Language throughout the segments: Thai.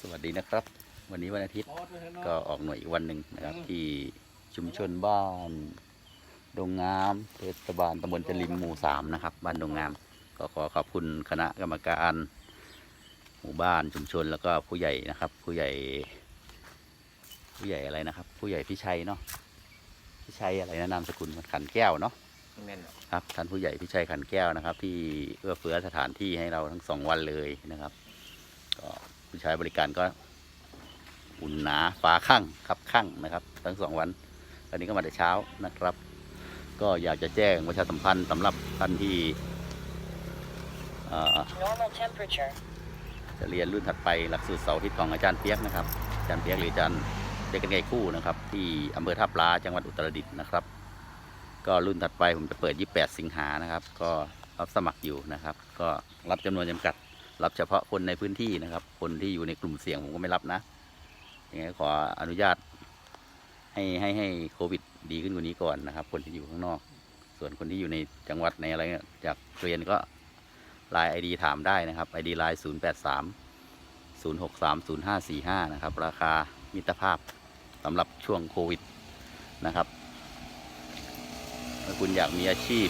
สวัสดีนะครับ วันนี้วันอาทิตย์ก็ออกหน่วยอีกวันหนึ่งนะครับ ที่ชุมชนบ้านดงงามเทศบาลตำบลจริมหมู่สามนะครับบ้านดงงาม ก็ขอขอบคุณคณะกรรมการหมู่บ้านชุมชนแล้วก็ผู้ใหญ่นะครับ ผู้ใหญ่ ผู้ใหญ่อะไรนะครับ ผู้ใหญ่พิชัยเนาะพิชัยอะไรนะนามสกุลขันแก้วเนาะแม่นเหรอครับท่านผู้ใหญ่พิชัยขันแก้วนะครับ ที่เอื้อเฟื้อสถานที่ให้เราทั้งสองวันเลยนะครับก็ ผู้ใช้บริการก็อุ่นหนาฟ้าข้างครับข้างนะครับ ทั้งสองวันตอนนี้ก็มาแต่เช้านะครับ ก็อยากจะแจ้งประชาสัมพันธ์สำหรับท่านที่เอ่อ Normal temperature. จะเรียนรุ่นถัดไปหลักสูตรเสาร์อาทิตย์ของอาจารย์เปียกนะครับอาจารย์เปียกหรืออาจารย์เด็กกันไงคู่นะครับ ที่อำเภอท่าปลาจังหวัดอุตรดิตถ์นะครับ ก็รุ่นถัดไปผมจะเปิด 28 สิงหานะครับ ก็รับสมัครอยู่นะครับ ก็รับจำนวนจำกัด รับเฉพาะคนในพื้นที่นะครับ คนที่อยู่ในกลุ่มเสี่ยงผมก็ไม่รับนะอยังไงขออนุญาต ให้ให้ให้โควิด ดีขึ้นกว่านี้ก่อนนะครับ คนที่อยู่ข้างนอก ส่วนคนที่อยู่ในจังหวัดในอะไรเนี่ยจากเรียนก็ไลน์ไอดีถามได้นะครับไอดีไลน์0 8 3 0 6 3 0 5 4 5นะครับ ราคามิตรภาพสำหรับช่วงโควิดนะครับถ้าคุณอยากมีอาชีพ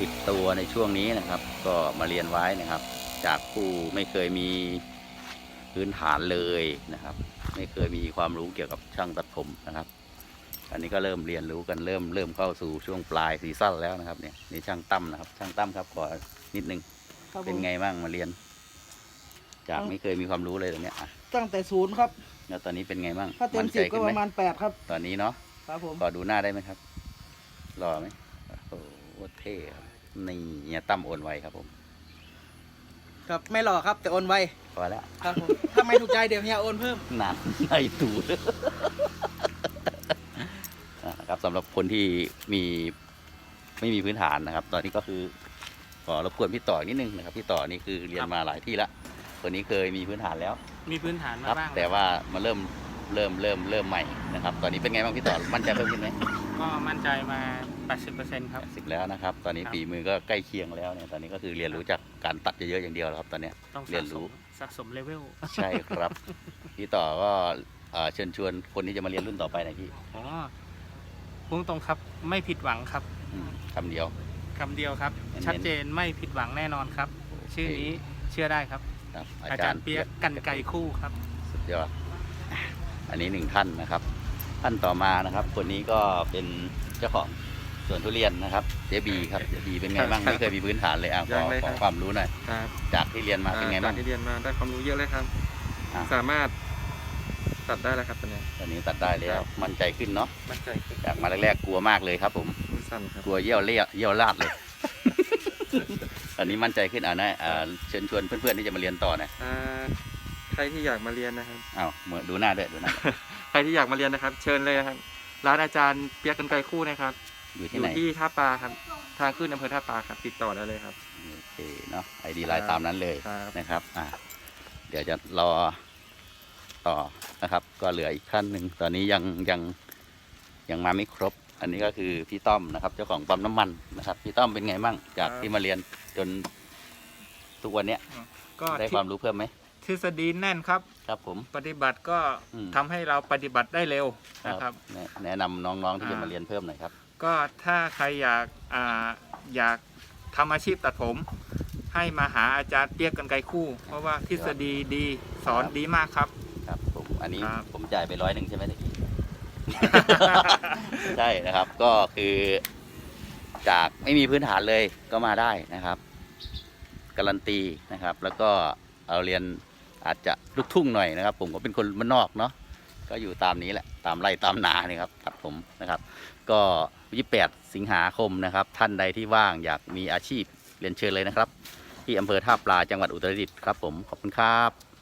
ติดตัวในช่วงนี้นะครับ ก็มาเรียนไว้นะครับ จากผู้ไม่เคยมีพื้นฐานเลยนะครับ ไม่เคยมีความรู้เกี่ยวกับช่างตัดผมนะครับ อันนี้ก็เริ่มเรียนรู้กันเริ่มเริ่มเข้าสู่ช่วงปลายซีซั่นแล้วนะครับเนี่ยนี่ช่างตั้มนะครับ ช่างตั้มครับขอนิดนึงครับผมเป็นไงบ้างมาเรียน จากไม่เคยมีความรู้เลยตรงเนี้ยอะตั้งแต่ศูนย์ครับ แล้วตอนนี้เป็นไงบ้างถ้าเต็มนใจสิบก็ขึ้นปไหมระมาณแปดครับ ตอนนี้เนาะ ครับผม ขอดูหน้าได้ไหมครับรอไหมโอ้โหเท่ครับ นี่เฮียตั้มโอนไวครับผมครับไม่หล่อครับแต่โอนไวพอแล้วครับผมถ้าไม่ถูกใจเดี๋ยวเฮียโอนเพิ่มนานไอตูดอ่านะครับสำหรับคนที่มีไม่มีพื้นฐานนะครับ ตอนนี้ก็คือขอรบกวนพี่ต่อนิดนึงนะครับพี่ต่อนี่คือเรียนมาหลายที่ละคนนี้เคยมีพื้นฐานแล้วมีพื้นฐานคมารับ บ้างแต่ว่ามาเริ่มเริ่มเริ่มเริ่มใหม่นะครับ ตอนนี้เป็นไงบ้างพี่ต่อมั่นใจเพิ่มขึ้นไหมก็มั่นใจมา 80%ครับ สิบแล้วนะครับ ตอนนี้ครับ ฝีมือก็ใกล้เคียงแล้วเนี่ยตอนนี้ก็คือเรียนรู้จากการตัดเยอะๆอย่างเดียวแล้วครับ ตอนเนี้ย ต้องเรีสะยนสรู้ มสะสมเลเวลใช่ครับ พี่ต่อก็เอ่อเชิญชวนคนที่จะมาเรียนรุ่นต่อไปหน่อยพี่อ๋อพุ่งตรงครับไม่ผิดหวังครับอืมคำเดียว คำเดียวครับ เน้นๆ ชัดเจนไม่ผิดหวังแน่นอนครับ ชื่อนี้เชื่อได้ครับ ครับอาจารย์เปียกกันไก่คู่ครับ สุดยอดอันนี้หนึ่งท่านนะครับ ท่านต่อมานะครับ คนนี้ก็เป็นเจ้าของ สวนทุเรียนนะครับเจบีครับเจบีเป็นไงบ้างครับไม่เคยมีพื้นฐานเลยอะขยัองเลยขครัอบ ความรู้หน่อยครับจากที่เรียนมาเป็นไงจาบ้ากง ที่เรียนมาได้ความรู้เยอะเลยครับ อะสามารถตัดได้แล้วครับตอนนี้ตอนนี้ตัดได้แล้วมั่นใจขึ้นเนาะมั่นใจขึ้นจากมาแรกๆกลัวมากเลยครับ ผมมือสั่นครับกลัวเยี่ยวเลี้ยเยี่ยวลาดเลย ตอนนี้มั่นใจขึ้นอ่านะอ่าเชิญชวนเพื่อนๆที่จะมาเรียนต่อนะอ่าใครที่อยากมาเรียนนะครับอ้าวเหมือนดูหน้าด้วยดูหน้าด้วยใครที่อยากมาเรียนนะครับ เชิญเลยนะครับ ร้านอาจารย์เปียกกันไกลคู่นะครับ อยู่อที่ยู่ไหนที่ท่าปลาครับ ทางขึ้นอำเภอท่าปลาครับ ติดต่อได้เลยครับ โอเคเนาะไอดีไลน์ตามนั้นเลยครับ นะครับอ่าเดี๋ยวจะรอต่อนะครับ ก็เหลืออีกท่านหนึ่งตอนนี้ยังยังยังมาไม่ครบ อันนี้ก็คือพี่ต้อมนะครับ เจ้าของปั๊มน้ำมันนะครับ พี่ต้อมเป็นไงบ้างจากที่มาเรียนจนทุกวันเนี้ยก็ได้ความรู้เพิ่มไหมทฤษฎีแน่นครับ ครับผม ปฏิบัติก็อืม ทำให้เราปฏิบัติได้เร็วนะครับ แนะแนะนำน้องๆที่จะอ่ามมาเรียนเพิ่มหน่อยครับ ก็ถ้าใครอยากอ่าอยากทำอาชีพตัดผม ให้มาหาอาจารย์เปียกกันไกลคู่ เพราะว่าทฤษฎีดีสอนครับดีมากครับ ครับผมอันนี้ครับ ผมจ่ายไปร้อยหนึ่งใช่ไหมตะกี้ ใช่นะครับก็คือจากไม่มีพื้นฐานเลยก็มาได้นะครับ การันตีนะครับ แล้วก็เอาเรียนอาจจะลูกทุ่งหน่อยนะครับ ผมก็เป็นคนบ้านนอกเนาะ ก็อยู่ตามนี้แหละตามไร่ตามนานี่ครับตัดผมนะครับ ก็28สิงหาคมนะครับ ท่านใดที่ว่างอยากมีอาชีพเรียนเชิญเลยนะครับ ที่อำเภอท่าปลาจังหวัดอุตรดิตถ์ครับผมขอบคุณครับ